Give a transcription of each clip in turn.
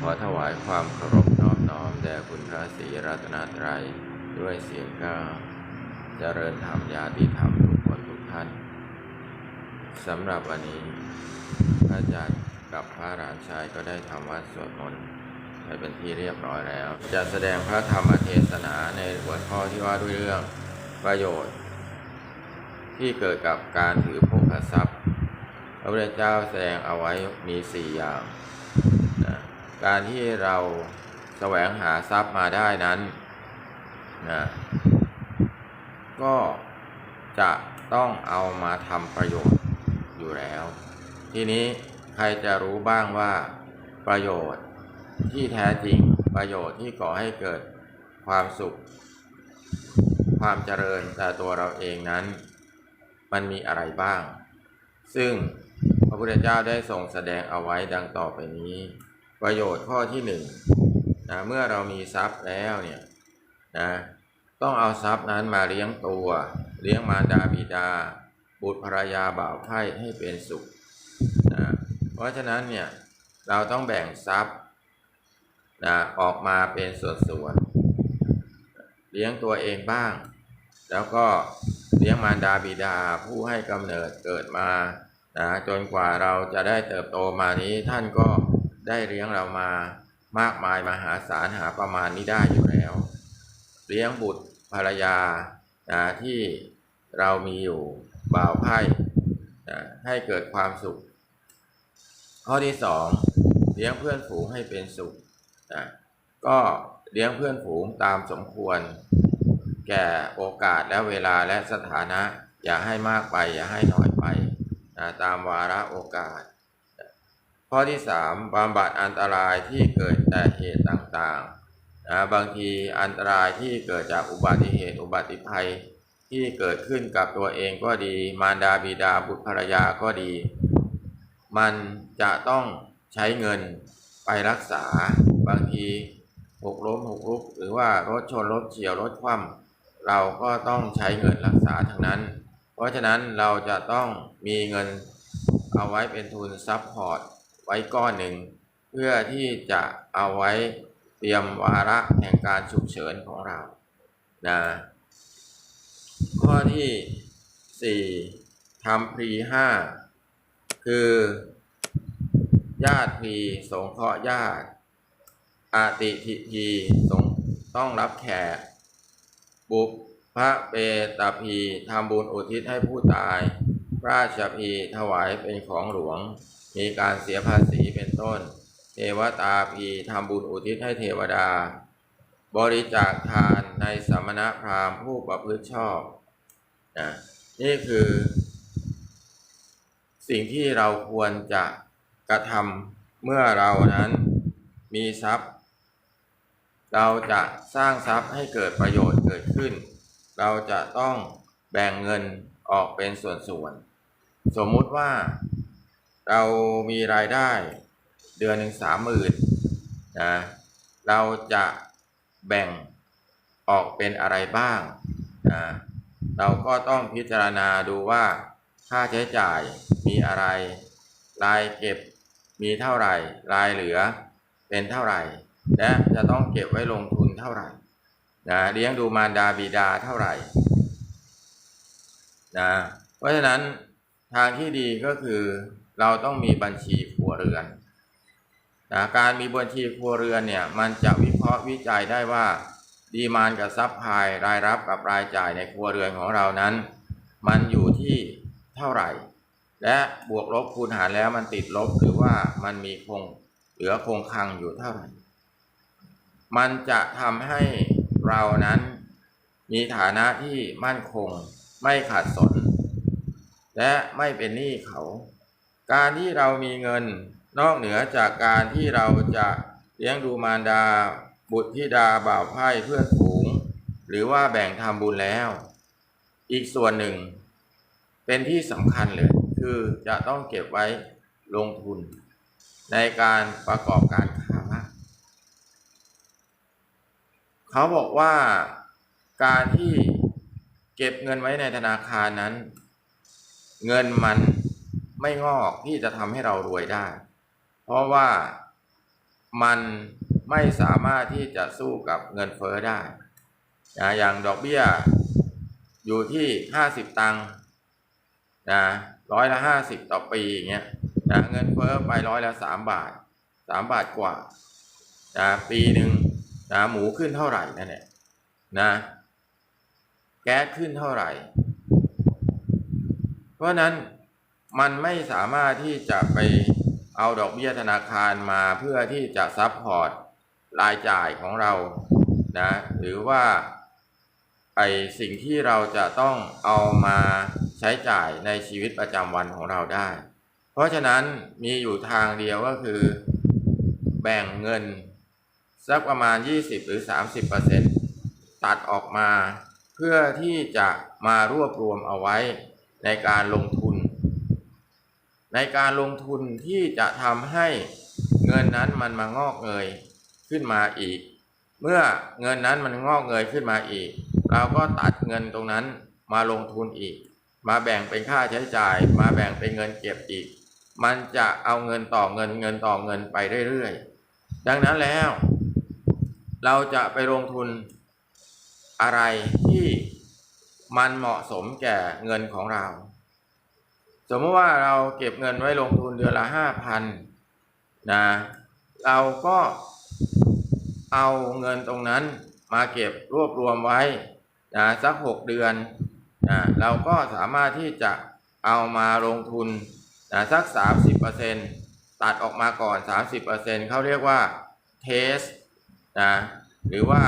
ขอถวายความเคารพน้อมน้อมแด่คุณพระศรีรัตนตรัยด้วยเสียงก้าวเจริญธรรมญาติธรรมทุกคนทุกท่านสำหรับวันนี้ พระอาจารย์กับพระหลานชายก็ได้ทำวัดสวดมนต์ไปเป็นที่เรียบร้อยแล้ว จะแสดงพระธรรมเทศนาในหัวข้อที่ว่าด้วยเรื่องประโยชน์ ที่เกิดกับการถือโภคทรัพย์พระพุทธเจ้าแสดงเอาไว้มีสี่อย่าง การที่เราแสวงหาทรัพย์มาได้นั้นนะก็จะต้องเอามาทำประโยชน์อยู่แล้ว ทีนี้ใครจะรู้บ้างว่าประโยชน์ที่แท้จริงประโยชน์ที่ก่อให้เกิดความสุข ความเจริญแต่ตัวเราเองนั้น มันมีอะไรบ้าง ซึ่งพระพุทธเจ้าได้ทรงแสดงเอาไว้ดังต่อไปนี้ ประโยชน์ข้อที่หนึ่งนะเมื่อเรามีทรัพย์แล้วเนี่ยนะต้องเอาทรัพย์นั้นมาเลี้ยงตัว เลี้ยงมารดาบิดา บุตรภรรยาบ่าวไพร่ให้เป็นสุขนะเพราะฉะนั้นเนี่ยเราต้องแบ่งทรัพย์นะออกมาเป็นส่วนๆเลี้ยงตัวเองบ้าง แล้วก็เลี้ยงมารดาบิดาผู้ให้กำเนิดเกิดมานะจนกว่าเราจะได้เติบโตมานี้ท่านก็ ได้เลี้ยงเรามามากมายมหาศาลหาประมาณนี้ได้อยู่แล้ว เลี้ยงบุตรภรรยานะที่เรามีอยู่บ่าวไพ่นะให้เกิดความสุข ข้อที่สองเลี้ยงเพื่อนฝูงให้เป็นสุขนะก็เลี้ยงเพื่อนฝูงตามสมควร แก่โอกาสและเวลาและสถานะ อย่าให้มากไป อย่าให้น้อยไปนะตามวาระโอกาส ข้อที่สามบำบัดอันตรายที่เกิดแต่เหตุต่างๆนะบางทีอันตรายที่เกิดจากอุบัติเหตุอุบัติภัยที่เกิดขึ้นกับตัวเองก็ดี มารดาบิดาบุตรภรรยาก็ดี มันจะต้องใช้เงินไปรักษา บางทีหกล้มหกลุก หรือว่ารถชนรถเฉียวรถคว่ำเราก็ต้องใช้เงินรักษาทั้งนั้น เพราะฉะนั้นเราจะต้องมีเงินเอาไว้เป็นทุนซับพอร์ต ไว้ก้อนหนึ่ง เพื่อที่จะเอาไว้เตรียมวาระแห่งการฉุกเฉินของเรานะข้อที่สี่ทำพรีห้าคือ ญาติพีสงเคราะห์ญาติ อาติทิพีสงต้องรับแขก บุพพระเปตาพีทำบุญอุทิศให้ผู้ตาย ราชพีถวายเป็นของหลวง มีการเสียภาษีเป็นต้น เทวตาพีทำบุญอุทิศให้เทวดา บริจาคทานในสมณพราหมณ์ผู้ประพฤติชอบนะนี่คือ สิ่งที่เราควรจะกระทำเมื่อเรานั้นมีทรัพย์ เราจะสร้างทรัพย์ให้เกิดประโยชน์เกิดขึ้น เราจะต้องแบ่งเงินออกเป็นส่วนๆสมมุติว่า เรามีรายได้เดือนหนึ่งสามหมื่นนะเราจะแบ่งออกเป็นอะไรบ้างนะเราก็ต้องพิจารณาดูว่าค่าใช้จ่ายมีอะไร รายเก็บมีเท่าไหร่ รายเหลือเป็นเท่าไหร่ และจะต้องเก็บไว้ลงทุนเท่าไหร่นะเลี้ยงดูมารดาบิดาเท่าไหร่นะเพราะฉะนั้นทางที่ดีก็คือ เราต้องมีบัญชีครัวเรือนนะการมีบัญชีครัวเรือนเนี่ยมันจะวิเคราะห์วิจัยได้ว่า ดีมานกับซับพลายรายรับกับรายจ่ายในครัวเรือนของเรานั้น มันอยู่ที่เท่าไหร่ และบวกลบคูณหารแล้วมันติดลบหรือว่ามันมีคงเหลือคงคลังอยู่เท่าไหร่ มันจะทำให้เรานั้นมีฐานะที่มั่นคงไม่ขาดสน และไม่เป็นหนี้เขา การที่เรามีเงินนอกเหนือจากการที่เราจะเลี้ยงดูมารดา บุตรธิดาบ่าวไพ่เพื่อนฝูง หรือว่าแบ่งทำบุญแล้ว อีกส่วนหนึ่ง เป็นที่สำคัญเลย คือจะต้องเก็บไว้ลงทุน ในการประกอบการค้าเขาบอกว่าการที่เก็บเงินไว้ในธนาคารนั้น เงินมัน ไม่งอกที่จะทำให้เรารวยได้ เพราะว่ามันไม่สามารถที่จะสู้กับเงินเฟ้อได้นะอย่างดอกเบี้ยอยู่ที่ห้าสิบตังค์นะร้อยละห้าสิบต่อปีอย่างเงี้ยนะเงินเฟ้อไปร้อยละสามบาทสามบาทกว่านะปีหนึ่งนะหมูขึ้นเท่าไหร่นั่นแหละนะแก๊สขึ้นเท่าไหร่ เพราะนั้น มันไม่สามารถที่จะไปเอาดอกเบี้ยธนาคารมาเพื่อที่จะซับพอร์ตรายจ่ายของเรานะหรือว่าไอสิ่งที่เราจะต้องเอามาใช้จ่ายในชีวิตประจำวันของเราได้ เพราะฉะนั้นมีอยู่ทางเดียวก็คือ แบ่งเงินสักประมาณ 20 หรือ 30%ตัดออกมา เพื่อที่จะมารวบรวมเอาไว้ในการลง ในการลงทุนที่จะทำให้เงินนั้นมันมางอกเงยขึ้นมาอีก เมื่อเงินนั้นมันงอกเงยขึ้นมาอีก เราก็ตัดเงินตรงนั้นมาลงทุนอีก มาแบ่งเป็นค่าใช้จ่าย มาแบ่งเป็นเงินเก็บอีก มันจะเอาเงินต่อเงินเงินต่อเงินไปเรื่อยๆ ดังนั้นแล้ว เราจะไปลงทุนอะไรที่มันเหมาะสมแก่เงินของเรา สมมติว่าเราเก็บเงินไว้ลงทุนเดือนละห้าพันนะ เราก็เอาเงินตรงนั้นมาเก็บรวบรวมไว้นะสักหกเดือนนะเราก็สามารถที่จะเอามาลงทุนนะสัก 30%ตัดออกมาก่อน 30%เขาเรียกว่าเทสนะหรือว่า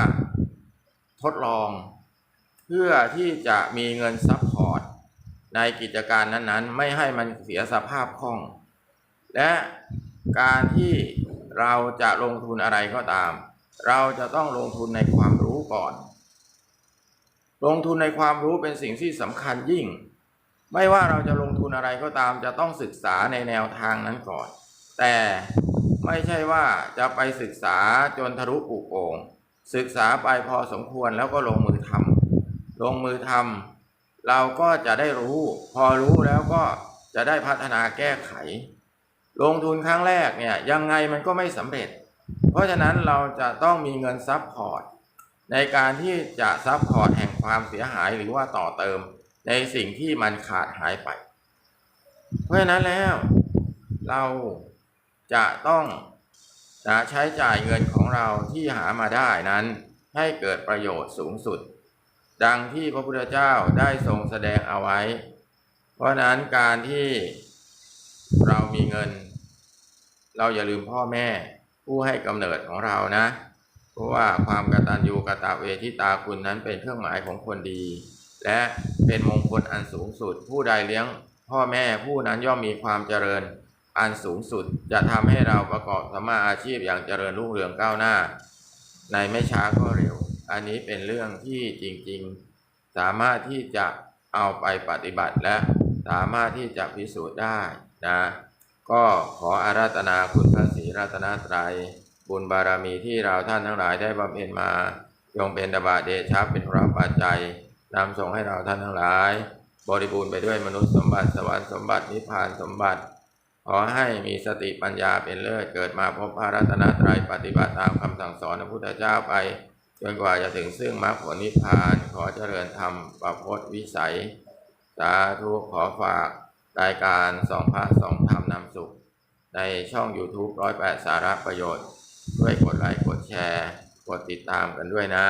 ทดลอง เพื่อที่จะมีเงินซัพพอร์ต ในกิจการนั้นๆ ไม่ให้มันเสียสภาพคล่อง และการที่เราจะลงทุนอะไรก็ตาม เราจะต้องลงทุนในความรู้ก่อน ลงทุนในความรู้เป็นสิ่งที่สำคัญยิ่ง ไม่ว่าเราจะลงทุนอะไรก็ตาม จะต้องศึกษาในแนวทางนั้นก่อน แต่ไม่ใช่ว่าจะไปศึกษาจนทะลุปุโปงศึกษาไปพอสมควรแล้วก็ลงมือทำลงมือทำ เราก็จะได้รู้ พอรู้แล้วก็จะได้พัฒนาแก้ไข ลงทุนครั้งแรกเนี่ยยังไงมันก็ไม่สำเร็จ เพราะฉะนั้นเราจะต้องมีเงินซับพอร์ตในการที่จะซับพอร์ตแห่งความเสียหายหรือว่าต่อเติมในสิ่งที่มันขาดหายไป เพราะฉะนั้นแล้วเราจะต้องนะใช้จ่ายเงินของเราที่หามาได้นั้น ให้เกิดประโยชน์สูงสุด ดังที่พระพุทธเจ้าได้ทรงแสดงเอาไว้ เพราะนั้นการที่เรามีเงิน เราอย่าลืมพ่อแม่ผู้ให้กำเนิดของเรานะ เพราะว่าความกตัญญูกตเวทิตาคุณนั้นเป็นเครื่องหมายของคนดี และเป็นมงคลอันสูงสุด ผู้ใดเลี้ยง พ่อแม่ผู้นั้นย่อมมีความเจริญอันสูงสุดจะทำให้เราประกอบสมาอาชีพอย่างเจริญรุ่งเรืองก้าวหน้า ในไม่ช้าก็เร็ว อันนี้เป็นเรื่องที่จริงๆ สามารถที่จะเอาไปปฏิบัติและสามารถที่จะพิสูจน์ได้นะก็ขออาราธนาคุณพระศรีรัตนตรัย บุญบารมีที่เราท่านทั้งหลายได้บำเพ็ญมาจงเป็นตบะเดชะเป็นพระปัจจัยนำส่งให้เราท่านทั้งหลาย บริบูรณ์ไปด้วยมนุษย์สมบัติสวรรค์สมบัตินิพพานสมบัติ ขอให้มีสติปัญญาเป็นเลิศเกิดมาพบพระรัตนตรัยปฏิบัติตามคำสั่งสอนพระพุทธเจ้าไป จนกว่าจะถึงซึ่งมรรคผลนิพพานขอเจริญธรรมประพจน์วิสัย สาธุขอฝากรายการสองพระสองธรรมนำสุข ในช่อง YouTube ร้อยแปดสาระประโยชน์ ด้วยกดไลค์กดแชร์ กดติดตามกันด้วยนะ